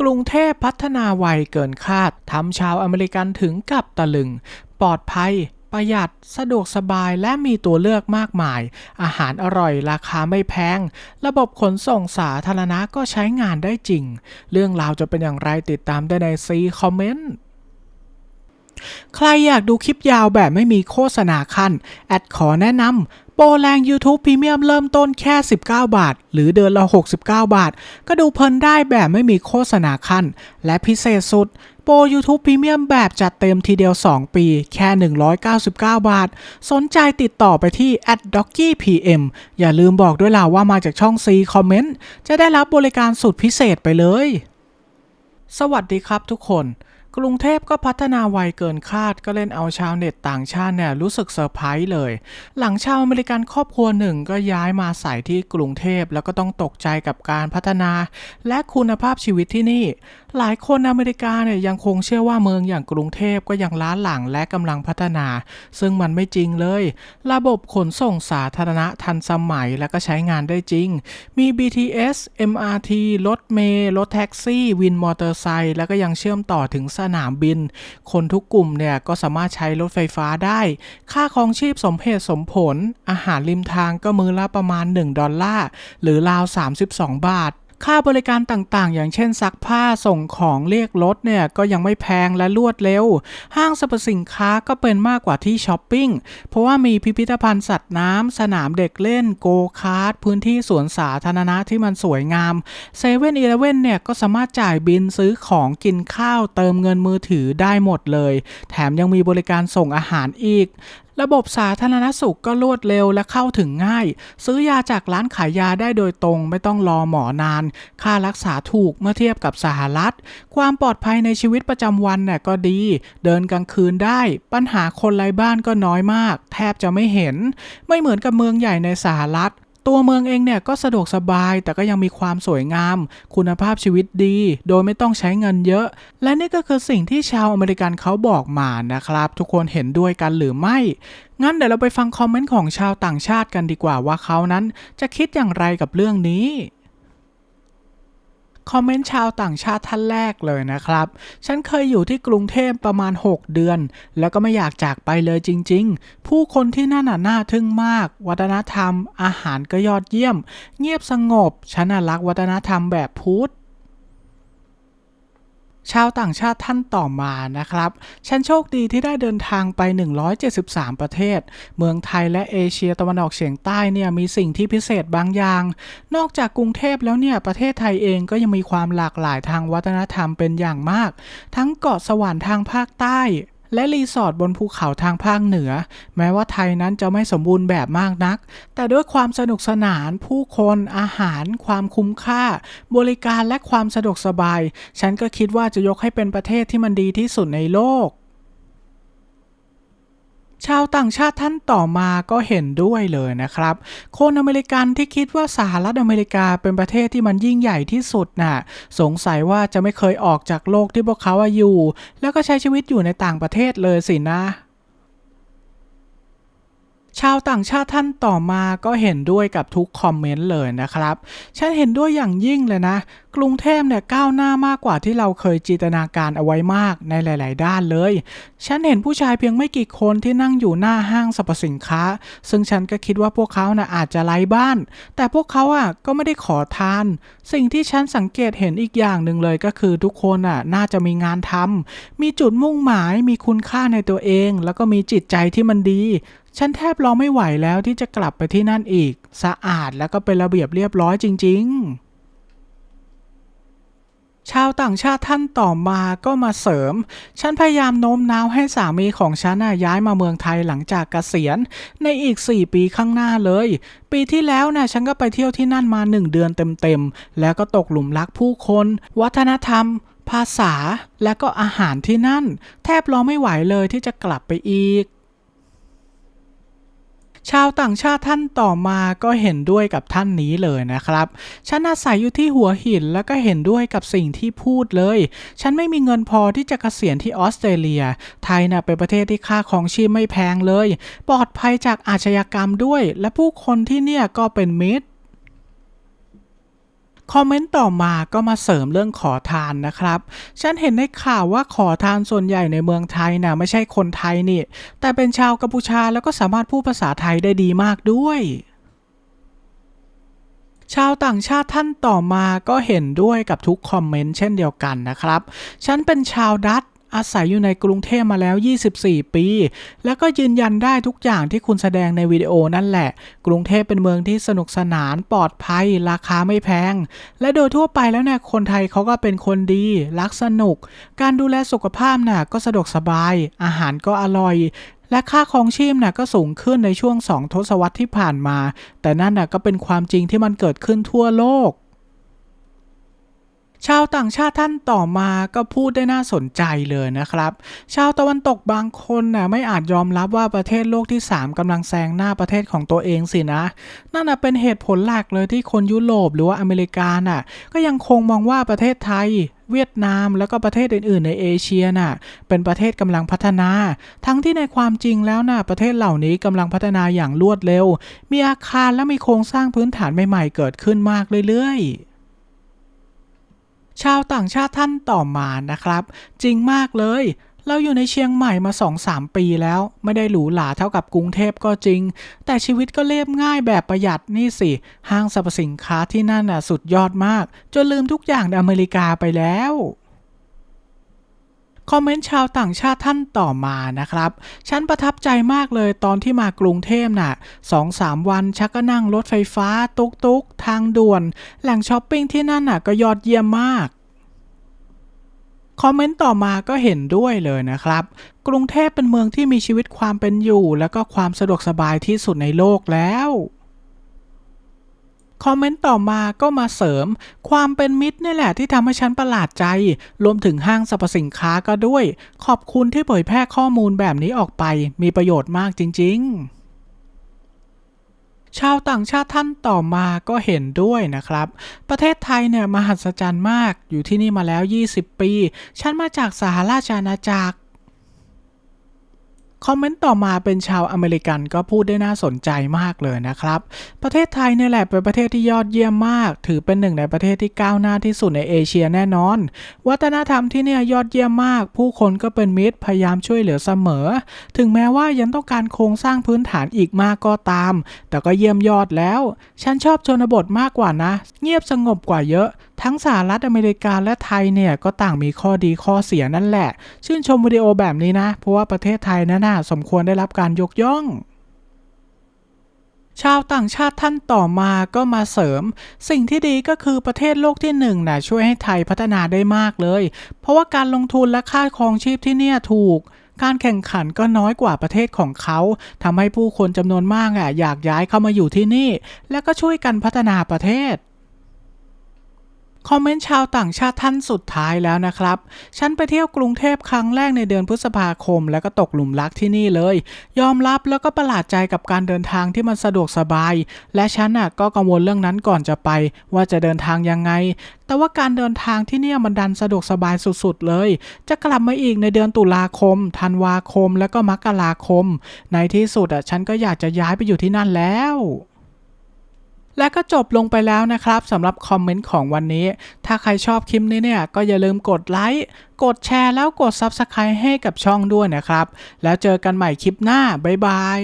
กรุงเทพพัฒนาไวเกินคาดทำชาวอเมริกันถึงกับตะลึง ปลอดภัย ประหยัดสะดวกสบายและมีตัวเลือกมากมาย อาหารอร่อยราคาไม่แพง ระบบขนส่งสาธารณะก็ใช้งานได้จริง เรื่องราวจะเป็นอย่างไรติดตามได้ในซีคอมเมนต์ ใครอยากดูคลิปยาวแบบไม่มีโฆษณาขั้น แอดขอแนะนำโปรแรง YouTube Premium เริ่มต้นแค่ 19 บาท หรือเดือนละ 69 บาท ก็ดูเพลินได้แบบไม่มีโฆษณาขั้น และพิเศษสุด โปร YouTube Premium แบบจัดเต็มทีเดียว 2 ปี แค่ 199 บาท สนใจติดต่อไปที่ d o c k y PM อย่าลืมบอกด้วยล่ะว่ามาจากช่อง C Comment จะได้รับบริการสุดพิเศษไปเลย สวัสดีครับทุกคน กรุงเทพก็พัฒนาไวเกินคาดก็เล่นเอาชาวเน็ตต่างชาติเนี่ยรู้สึกเซอร์ไพรส์เลย หลังชาวอเมริกันครอบครัวหนึ่งก็ย้ายมาใส่ที่กรุงเทพแล้วก็ต้องตกใจกับการพัฒนา และคุณภาพชีวิตที่นี่หลายคนอเมริกาเนี่ยยังคงเชื่อว่าเมืองอย่างกรุงเทพก็ยังล้าหลังและกำลังพัฒนา ซึ่งมันไม่จริงเลย ระบบขนส่งสาธารณะทันสมัยและก็ใช้งานได้จริง มี BTS MRT รถเมล์รถแท็กซี่ วินมอเตอร์ไซค์แล้วก็ยังเชื่อมต่อถึงสนามบิน คนทุกกลุ่มเนี่ยก็สามารถใช้รถไฟฟ้าได้ ค่าครองชีพสมเหตุสมผล อาหารริมทางก็มือละประมาณ 1 ดอลลาร์หรือราว 32 บาท ค่าบริการต่างๆ อย่างเช่นซักผ้าส่งของเรียกรถเนี่ยก็ยังไม่แพงและรวดเร็ว ห้างสรรพสินค้าก็เป็นมากกว่าที่ช้อปปิ้ง เพราะว่ามีพิพิธภัณฑ์สัตว์น้ำ สนามเด็กเล่น โกคาร์ทพื้นที่สวนสาธารณะที่มันสวยงามเซเว่นอีเลเว่นเนี่ยก็สามารถจ่ายบินซื้อของกินข้าวเติมเงินมือถือได้หมดเลย แถมยังมีบริการส่งอาหารอีก ระบบสาธารณสุขก็รวดเร็วและเข้าถึงง่าย ซื้อยาจากร้านขายยาได้โดยตรง ไม่ต้องรอหมอนาน ค่ารักษาถูกเมื่อเทียบกับสหรัฐ ความปลอดภัยในชีวิตประจำวันเนี่ยก็ดี เดินกลางคืนได้ ปัญหาคนไร้บ้านก็น้อยมาก แทบจะไม่เห็น ไม่เหมือนกับเมืองใหญ่ในสหรัฐ ตัวเมืองเองเนี่ยก็สะดวกสบาย แต่ก็ยังมีความสวยงาม คุณภาพชีวิตดี โดยไม่ต้องใช้เงินเยอะ และนี่ก็คือสิ่งที่ชาวอเมริกันเขาบอกมานะครับ ทุกคนเห็นด้วยกันหรือไม่ งั้นเดี๋ยวเราไปฟังคอมเมนต์ของชาวต่างชาติกันดีกว่าว่าเขานั้นจะคิดอย่างไรกับเรื่องนี้ คอมเมนต์ชาวต่างชาติท่านแรกเลยนะครับ ฉันเคยอยู่ที่กรุงเทพประมาณ 6 เดือน แล้วก็ไม่อยากจากไปเลยจริง ๆ ผู้คนที่นั่นน่ะน่าทึ่งมาก วัฒนธรรม อาหารก็ยอดเยี่ยม เงียบสงบ ฉันน่ะรักวัฒนธรรมแบบพุทธ ชาวต่างชาติท่านต่อมานะครับ ฉันโชคดีที่ได้เดินทางไป 173 ประเทศ เมืองไทยและเอเชียตะวันออกเฉียงใต้เนี่ยมีสิ่งที่พิเศษบางอย่าง นอกจากกรุงเทพแล้วเนี่ยประเทศไทยเองก็ยังมีความหลากหลายทางวัฒนธรรมเป็นอย่างมาก ทั้งเกาะสวรรค์ทางภาคใต้ และรีสอร์ทบนภูเขาทางภาคเหนือ แม้ว่าไทยนั้นจะไม่สมบูรณ์แบบมากนัก แต่ด้วยความสนุกสนาน ผู้คนอาหาร ความคุ้มค่า บริการและความสะดวกสบาย ฉันก็คิดว่าจะยกให้เป็นประเทศที่มันดีที่สุดในโลก ชาวต่างชาติท่านต่อมาก็เห็นด้วยเลยนะครับ คนอเมริกันที่คิดว่าสหรัฐอเมริกาเป็นประเทศที่มันยิ่งใหญ่ที่สุดน่ะ สงสัยว่าจะไม่เคยออกจากโลกที่พวกเขาอยู่ แล้วก็ใช้ชีวิตอยู่ในต่างประเทศเลยสินะ ชาวต่างชาติท่านต่อมาก็เห็นด้วยกับทุกคอมเมนต์เลยนะครับ ฉันเห็นด้วยอย่างยิ่งเลยนะ กรุงเทพเนี่ยก้าวหน้ามากกว่าที่เราเคยจินตนาการเอาไว้มากในหลาย ๆ ด้านเลย ฉันเห็นผู้ชายเพียงไม่กี่คนที่นั่งอยู่หน้าห้างสรรพสินค้า ซึ่งฉันก็คิดว่าพวกเขาน่ะอาจจะไร้บ้าน แต่พวกเขาอะก็ไม่ได้ขอทาน สิ่งที่ฉันสังเกตเห็นอีกอย่างหนึ่งเลยก็คือทุกคนอะน่าจะมีงานทำมีจุดมุ่งหมายมีคุณค่าในตัวเอง แล้วก็มีจิตใจที่มันดี ฉันแทบรอไม่ไหวแล้วที่จะกลับไปที่นั่นอีก สะอาดแล้วก็เป็นระเบียบเรียบร้อยจริง ๆ ชาวต่างชาติท่านต่อมาก็มาเสริม ฉันพยายามโน้มน้าวให้สามีของฉันน่ะย้ายมาเมืองไทยหลังจากเกษียณ ในอีก 4 ปีข้างหน้าเลย ปีที่แล้วนะฉันก็ไปเที่ยวที่นั่นมา 1 เดือนเต็มๆ แล้วก็ตกหลุมรักผู้คน วัฒนธรรมภาษาและก็อาหารที่นั่น แทบรอไม่ไหวเลยที่จะกลับไปอีก ชาวต่างชาติท่านต่อมาก็เห็นด้วยกับท่านนี้เลยนะครับ ฉันอาศัยอยู่ที่หัวหินแล้วก็เห็นด้วยกับสิ่งที่พูดเลย ฉันไม่มีเงินพอที่จะเกษียณที่ออสเตรเลีย ไทยนะ่ะเป็นประเทศที่ค่าของชีพไม่แพงเลย ปลอดภัยจากอาชญากรรมด้วย และผู้คนที่เนี่ยก็เป็นมิตร คอมเมนต์ต่อมาก็มาเสริมเรื่องขอทานนะครับ ฉันเห็นในข่าวว่าขอทานส่วนใหญ่ในเมืองไทยนะไม่ใช่คนไทยนี่ แต่เป็นชาวกัมพูชาแล้วก็สามารถพูดภาษาไทยได้ดีมากด้วยชาวต่างชาติท่านต่อมาก็เห็นด้วยกับทุกคอมเมนต์เช่นเดียวกันนะครับ ฉันเป็นชาวดัต อาศัยอยู่ในกรุงเทพมาแล้ว 24 ปี แล้วก็ยืนยันได้ทุกอย่างที่คุณแสดงในวิดีโอนั่นแหละ กรุงเทพเป็นเมืองที่สนุกสนานปลอดภัย ราคาไม่แพง และโดยทั่วไปแล้วเนี่ยคนไทยเขาก็เป็นคนดี รักสนุก การดูแลสุขภาพน่ะก็สะดวกสบาย อาหารก็อร่อยและค่าครองชีพน่ะก็สูงขึ้นในช่วงสองทศวรรษที่ผ่านมา แต่นั่นน่ะก็เป็นความจริงที่มันเกิดขึ้นทั่วโลก ชาวต่างชาติท่านต่อมาก็พูดได้น่าสนใจเลยนะครับ ชาวตะวันตกบางคนน่ะไม่อาจยอมรับว่าประเทศโลกที่ 3กำลังแซงหน้าประเทศของตัวเองสินะ นั่นนะเป็นเหตุผลหลักเลยที่คนยุโรปหรือว่าอเมริกาน่ะ ก็ยังคงมองว่าประเทศไทยเวียดนามแล้วก็ประเทศอื่นๆ ในเอเชียน่ะเป็นประเทศกำลังพัฒนา ทั้งที่ในความจริงแล้วน่ะประเทศเหล่านี้กำลังพัฒนาอย่างรวดเร็ว มีอาคารและมีโครงสร้างพื้นฐานใหม่ๆ เกิดขึ้นมากเรื่อยๆ ชาวต่างชาติท่านต่อมานะครับ จริงมากเลย เราอยู่ในเชียงใหม่มา 2-3 ปีแล้ว ไม่ได้หรูหราเท่ากับกรุงเทพก็จริง แต่ชีวิตก็เรียบง่ายแบบประหยัดนี่สิ ห้างสรรพสินค้าที่นั่นน่ะสุดยอดมาก จนลืมทุกอย่างในอเมริกาไปแล้ว คอมเมนต์ชาวต่างชาติท่านต่อมานะครับ ฉันประทับใจมากเลยตอนที่มากรุงเทพน่ะสองสามวันชักก็นั่งรถไฟฟ้า ตุกตุกทางด่วน แหล่งช้อปปิ้งที่นั่นน่ะก็ยอดเยี่ยมมากคอมเมนต์ต่อมาก็เห็นด้วยเลยนะครับ กรุงเทพเป็นเมืองที่มีชีวิตความเป็นอยู่ และก็ความสะดวกสบายที่สุดในโลกแล้ว คอมเมนต์ต่อมาก็มาเสริม ความเป็นมิตรนี่แหละที่ทำให้ฉันประหลาดใจ รวมถึงห้างสรรพสินค้าก็ด้วย ขอบคุณที่เผยแพร่ข้อมูลแบบนี้ออกไป มีประโยชน์มากจริง ๆชาวต่างชาติท่านต่อมาก็เห็นด้วยนะครับ ประเทศไทยเนี่ยมหัศจรรย์มาก อยู่ที่นี่มาแล้ว 20 ปี ฉันมาจากสหราชอาณาจักร คอมเมนต์ต่อมาเป็นชาวอเมริกันก็พูดได้น่าสนใจมากเลยนะครับ ประเทศไทยเนี่ยแหละเป็นประเทศที่ยอดเยี่ยมมาก ถือเป็นหนึ่งในประเทศที่ก้าวหน้าที่สุดในเอเชียแน่นอน วัฒนธรรมที่เนี่ยยอดเยี่ยมมาก ผู้คนก็เป็นมิตรพยายามช่วยเหลือเสมอ ถึงแม้ว่ายังต้องการโครงสร้างพื้นฐานอีกมากก็ตาม แต่ก็เยี่ยมยอดแล้ว ฉันชอบชนบทมากกว่านะ เงียบสงบกว่าเยอะ ทั้งสหรัฐอเมริกาและไทยเนี่ยก็ต่างมีข้อดีข้อเสียนั่นแหละ ชื่นชมวิดีโอแบบนี้นะ เพราะว่าประเทศไทยนั้นน่ะสมควรได้รับการยกย่องชาวต่างชาติท่านต่อมาก็มาเสริม สิ่งที่ดีก็คือประเทศโลกที่หนึ่งน่ะช่วยให้ไทยพัฒนาได้มากเลย เพราะว่าการลงทุนและค่าครองชีพที่เนี่ยถูก การแข่งขันก็น้อยกว่าประเทศของเขาทำให้ผู้คนจำนวนมากอะอยากย้ายเข้ามาอยู่ที่นี่ และก็ช่วยกันพัฒนาประเทศ คอมเมนต์ชาวต่างชาติท่านสุดท้ายแล้วนะครับ ฉันไปเที่ยวกรุงเทพครั้งแรกในเดือนพฤษภาคม แล้วก็ตกหลุมรักที่นี่เลย ยอมรับแล้วก็ประหลาดใจกับการเดินทางที่มันสะดวกสบาย และฉันน่ะก็กังวลเรื่องนั้นก่อนจะไป ว่าจะเดินทางยังไง แต่ว่าการเดินทางที่เนี่ยมันดันสะดวกสบายสุดๆเลย จะกลับมาอีกในเดือนตุลาคม ธันวาคม แล้วก็มกราคม ในที่สุดอะฉันก็อยากจะย้ายไปอยู่ที่นั่นแล้ว และก็จบลงไปแล้วนะครับสำหรับคอมเมนต์ของวันนี้ ถ้าใครชอบคลิปนี้เนี่ยก็อย่าลืมกดไลค์ กดแชร์แล้วกด Subscribe ให้กับช่องด้วยนะครับ แล้วเจอกันใหม่คลิปหน้า บ๊ายบาย